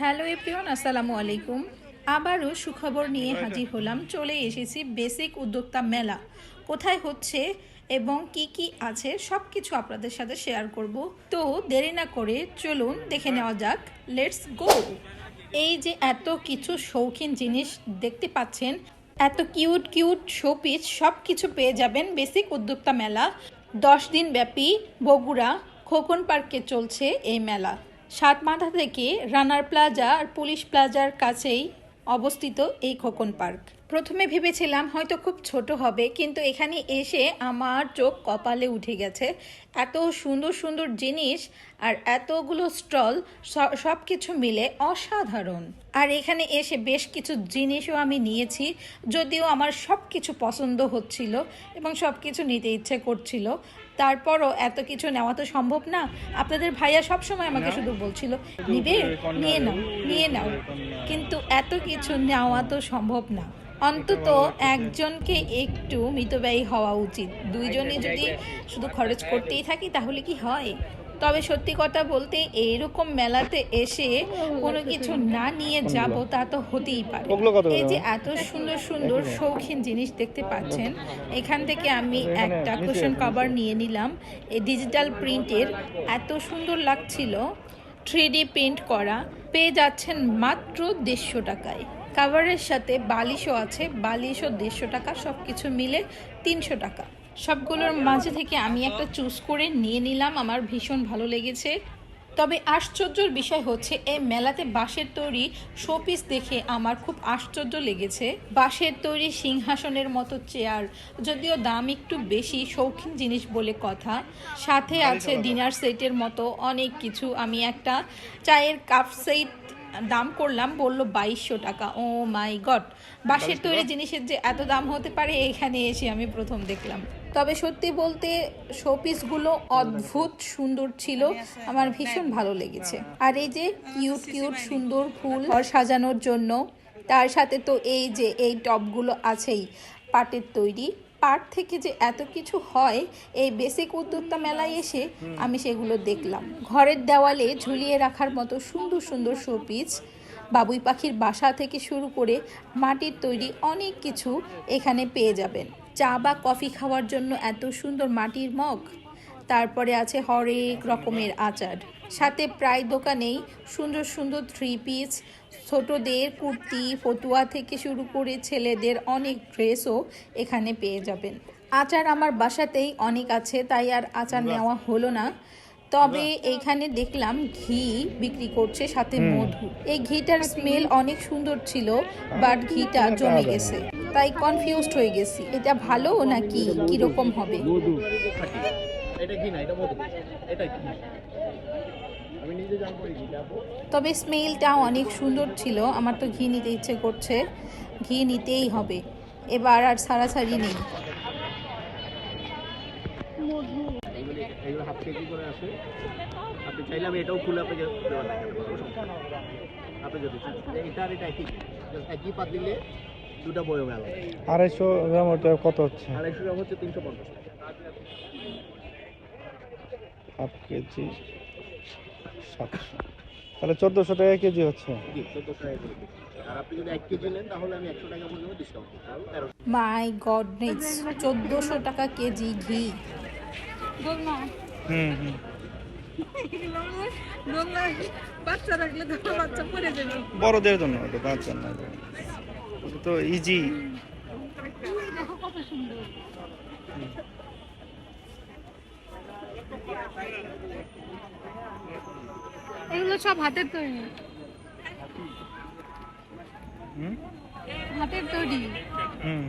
Hello everyone আসসালামু আলাইকুম। আবারও সুখবর নিয়ে হাজির হলাম। চলে এসেছি বেসিক উদ্যোক্তা মেলা। কোথায় হচ্ছে এবং কি কি আছে সব কিছু আপনাদের সাথে শেয়ার করব। তো দেরি না করে চলুন দেখে নেওয়া যাক। লেটস গো এই যে এত কিছু শৌখিন জিনিস দেখতে পাচ্ছেন এত কিউট কিউট শোপিস সব কিছু পেয়ে যাবেন বেসিক উদ্যোক্তা মেলা। দশ দিন ব্যাপী বগুড়া খোকন পার্কে চলছে এই মেলা। সাতমাথা থেকে রানার প্লাজা আর পুলিশ প্লাজার কাছেই অবস্থিত এই খোকন পার্ক। প্রথমে ভেবেছিলাম হয়তো খুব ছোট হবে, কিন্তু এখানে এসে আমার চোখ কপালে উঠে গেছে। এত সুন্দর সুন্দর জিনিস আর এতগুলো স্টল সব কিছু মিলে অসাধারণ। আর এখানে এসে বেশ কিছু জিনিসও আমি নিয়েছি, যদিও আমার সব কিছু পছন্দ হচ্ছিল এবং সব কিছু নিতে ইচ্ছে করছিল। তারপরও এত কিছু নেওয়া তো সম্ভব না। আপনাদের ভাইয়া সবসময় আমাকে শুধু বলছিল নিবে নিয়ে নাও নিয়ে নাও। কিন্তু এত কিছু নেওয়া তো সম্ভব না। অন্তত একজনকে একটু মিতব্যয়ী হওয়া উচিত। দুইজনে যদি শুধু খরচ করতেই থাকি তাহলে কি হয়? তবে সত্যি কথা বলতে এইরকম মেলাতে এসে কোনো কিছু না নিয়ে যাব তা তো হতেই পারে। এই যে এত সুন্দর সুন্দর শৌখিন জিনিস দেখতে পাচ্ছেন এখান থেকে আমি একটা কুশন কভার নিয়ে নিলাম। এই ডিজিটাল প্রিন্টের এত সুন্দর লাগছিল থ্রি প্রিন্ট করা পেয়ে যাচ্ছেন মাত্র দেড়শো টাকায়। কাভারের সাথে বালিশও আছে বালিশও দেড়শো টাকা সব কিছু মিলে তিনশো টাকা। সবগুলোর মাঝে থেকে আমি একটা চুজ করে নিয়ে নিলাম আমার ভীষণ ভালো লেগেছে। তবে আশ্চর্যর বিষয় হচ্ছে এই মেলাতে বাঁশের তৈরি শোপিস দেখে আমার খুব আশ্চর্য লেগেছে। বাঁশের তৈরি সিংহাসনের মতো চেয়ার যদিও দাম একটু বেশি শৌখিন জিনিস বলে কথা। সাথে আছে ডিনার সেটের মতো অনেক কিছু। আমি একটা চায়ের কাপ সেট দাম করলাম বলল বাইশশো টাকা। Oh my god! বাঁশের তৈরি জিনিসের যে এত দাম হতে পারে এখানে এসে আমি প্রথম দেখলাম। তবে সত্যি বলতে শোপিসগুলো অদ্ভুত সুন্দর ছিল। আমার ভীষণ ভালো লেগেছে। আর এই যে কিউট কিউট সুন্দর ফুল ঘর সাজানোর জন্য তার সাথে তো এই যে এই টপগুলো আছেই পাটের তৈরি। পাট থেকে যে এত কিছু হয় এই বেসিক উদ্যোক্তা মেলায় এসে আমি সেগুলো দেখলাম। ঘরের দেওয়ালে ঝুলিয়ে রাখার মতো সুন্দর সুন্দর শোপিস বাবুই পাখির বাসা থেকে শুরু করে মাটির তৈরি অনেক কিছু এখানে পেয়ে যাবেন। চা বা কফি খাওয়ার জন্য এত সুন্দর মাটির মগ? তারপরে আছে হরেক রকমের আচার। সাথে প্রায় দোকানেই সুন্দর সুন্দর থ্রি পিস ছোটদের কুর্তি ফতুয়া থেকে শুরু করে ছেলেদের অনেক ড্রেসও এখানে পেয়ে যাবেন। আচার আমার বাসাতেই অনেক আছে তাই আর আচার নেওয়া হলো না। তবে এখানে দেখলাম ঘি বিক্রি করছে সাথে মধু। এই ঘিটার স্মেল অনেক সুন্দর ছিল বাট ঘিটা জমে গেছে। তাই কনফিউজড হয়ে গেছি। এটা ভালো নাকি কীরকম হবে? তবে স্মেলটা অনেক সুন্দর ছিল। আমার তো ঘি নিতে ইচ্ছে করছে। ঘি নিতেই হবে। এবার আর ছাড়াছাড়ি নেই। আপনি চাইলে আমি এটাও খুলে আপনাকে। আপনি যদি এটা একই। একই পাত দিলে দুটা বয়ম আলাদা। আড়াইশো গ্রাম ওটা কত হচ্ছে? আড়াইশো গ্রাম হচ্ছে তিনশো পঞ্চাশ টাকা। হাফ কেজি সাতশো। তাহলে চোদ্দোশো টাকা কেজি হচ্ছে। মাই গডনেস চোদ্দোশো টাকা কেজি ঘি। হুম হুম। বড়দের জন্য ওটা বাচ্চার না ওটা তো ইজি এগুলো সব হাতের তৈরি। হুম? হাতের তৈরি। হুম।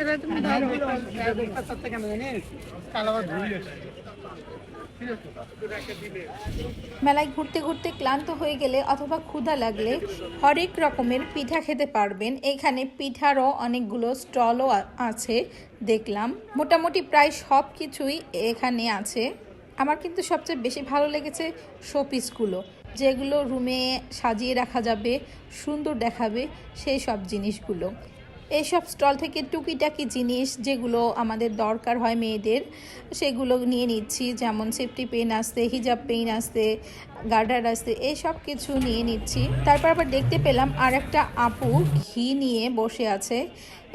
এবার তুমি মেলায় ঘুরতে ঘুরতে ক্লান্ত হয়ে গেলে অথবা ক্ষুধা লাগলে হরেক রকমের পিঠা খেতে পারবেন। এখানে পিঠারও অনেকগুলো স্টলও আছে দেখলাম। মোটামুটি প্রায় সব কিছুই এখানে আছে। আমার কিন্তু সবচেয়ে বেশি ভালো লেগেছে শোপিসগুলো। যেগুলো রুমে সাজিয়ে রাখা যাবে সুন্দর দেখাবে সেই সব জিনিসগুলো। এইসব স্টল থেকে টুকিটাকি জিনিস যেগুলো আমাদের দরকার হয় মেয়েদের সেগুলো নিয়ে নিচ্ছি। যেমন সেফটি পেন আসতে হিজাব পেন আসতে গার্ডার আসতে এইসব কিছু নিয়ে নিচ্ছি। তারপর আবার দেখতে পেলাম আর একটা আপু ঘি নিয়ে বসে আছে।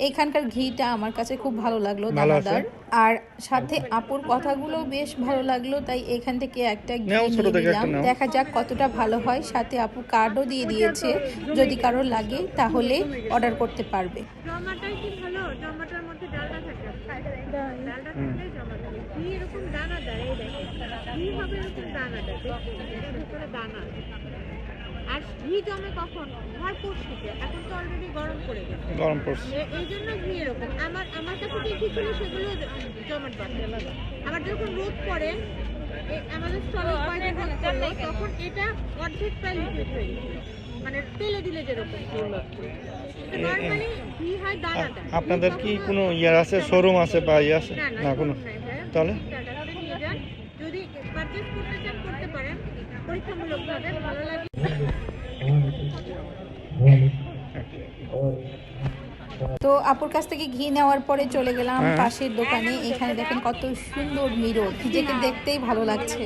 এখানকার ঘিটা আমার কাছে খুব ভালো লাগল? দানাদার। আর সাথে আপুর কথাগুলো বেশ ভালো লাগল তাই এখান থেকে একটা ঘি নিয়ে নিলাম। দেখা যাক কতটা ভালো হয়। সাথে আপু কার্ডও দিয়ে দিয়েছে। যদি কারোর লাগে তাহলে অর্ডার করতে পারবে। টমাটার কি ভালো? টমাটার মধ্যে ডালটা থাকে। ডালটা থাকলে টমাটো কি এরকম দানাদার এই দেখেন কি হবে এরকম দানাদার এর ভিতরে দানা। আর ঘি জমে কখন? ভরপুর শীতে এখন তো অলরেডি গরম পড়ে গেছে। গরম পড়ছে। এই জন্য ঘি এরকম। আমার আমার কাছে যে ঘি ছিল সেগুলো জমাট বাঁধে আবার যখন রোদ পড়ে আমাদের স্টলে পড়ল তখন এটা অর্ধেক প্রায় লিকুইড হয়ে গেছিল মানে তেলে দিলে যেরকম হয়। দানাদার আপনাদের কি কোনো ইয়ার আছে? শোরুম আছে বা ইয়ে আছে? না কোনো? নাই তাহলে। যদি পারচেজ করতে চান করতে পারেন। পরীক্ষামূলকভাবে ভালো লাগে। তো আপুর কাছ থেকে ঘি নেওয়ার পরে চলে গেলাম হ্যাঁ। পাশের দোকানে। এখানে দেখেন কত সুন্দর মিরর। নিজেকে দেখতেই ভালো লাগছে।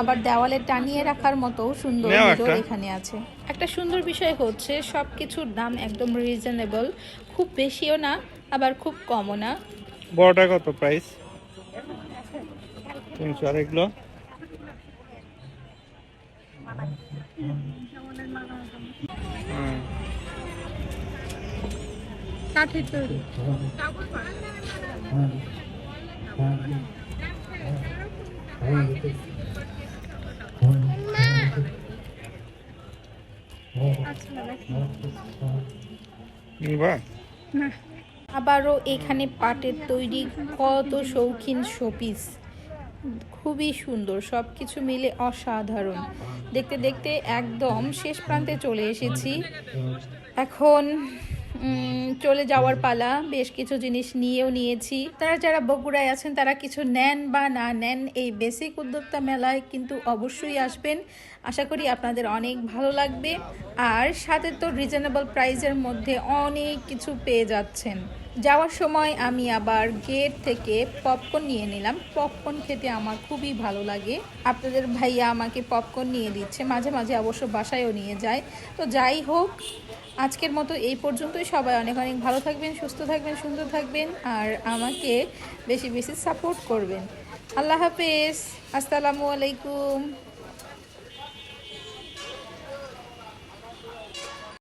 আবার দেওয়ালে টানিয়ে রাখার মতো সুন্দর মিরর এখানে আছে। একটা সুন্দর বিষয় হচ্ছে সব কিছুর দাম একদম রিজনেবল খুব বেশিও না আবার খুব কমও না। বড়টা কত প্রাইস তিনশো আর এগুলো হুম। কাঠের তৈরি। আবারও এখানে পাটের তৈরি কত শৌখিন শোপিস। খুবই সুন্দর সব কিছু মিলে অসাধারণ। দেখতে দেখতে একদম শেষ প্রান্তে চলে এসেছি। এখন চলে যাওয়ার পালা, বেশ কিছু জিনিস নিয়েও নিয়েছি। তারা যারা বগুড়ায় আছেন, তারা কিছু নেন বা না নেন, এই বেসিক উদ্যোক্তা মেলায় কিন্তু অবশ্যই আসবেন। আশা করি আপনাদের অনেক ভালো লাগবে। আর সাথে তো রিজনেবল প্রাইজের মধ্যে অনেক কিছু পেয়ে যাচ্ছেন। যাওয়ার সময় আমি আবার গেট থেকে পপকর্ন নিয়ে নিলাম। পপকর্ন খেতে আমার খুবই ভালো লাগে। আপনাদের ভাইয়া আমাকে পপকর্ন নিয়ে দিচ্ছে। মাঝে মাঝে অবশ্য বাসায়ও নিয়ে যায়। তো যাই হোক, আজকের মতো এই পর্যন্তই। সবাই অনেক অনেক ভালো থাকবেন, সুস্থ থাকবেন, সুন্দর থাকবেন, আর আমাকে বেশি বেশি সাপোর্ট করবেন। আল্লাহ হাফেজ। আসসালামু আলাইকুম।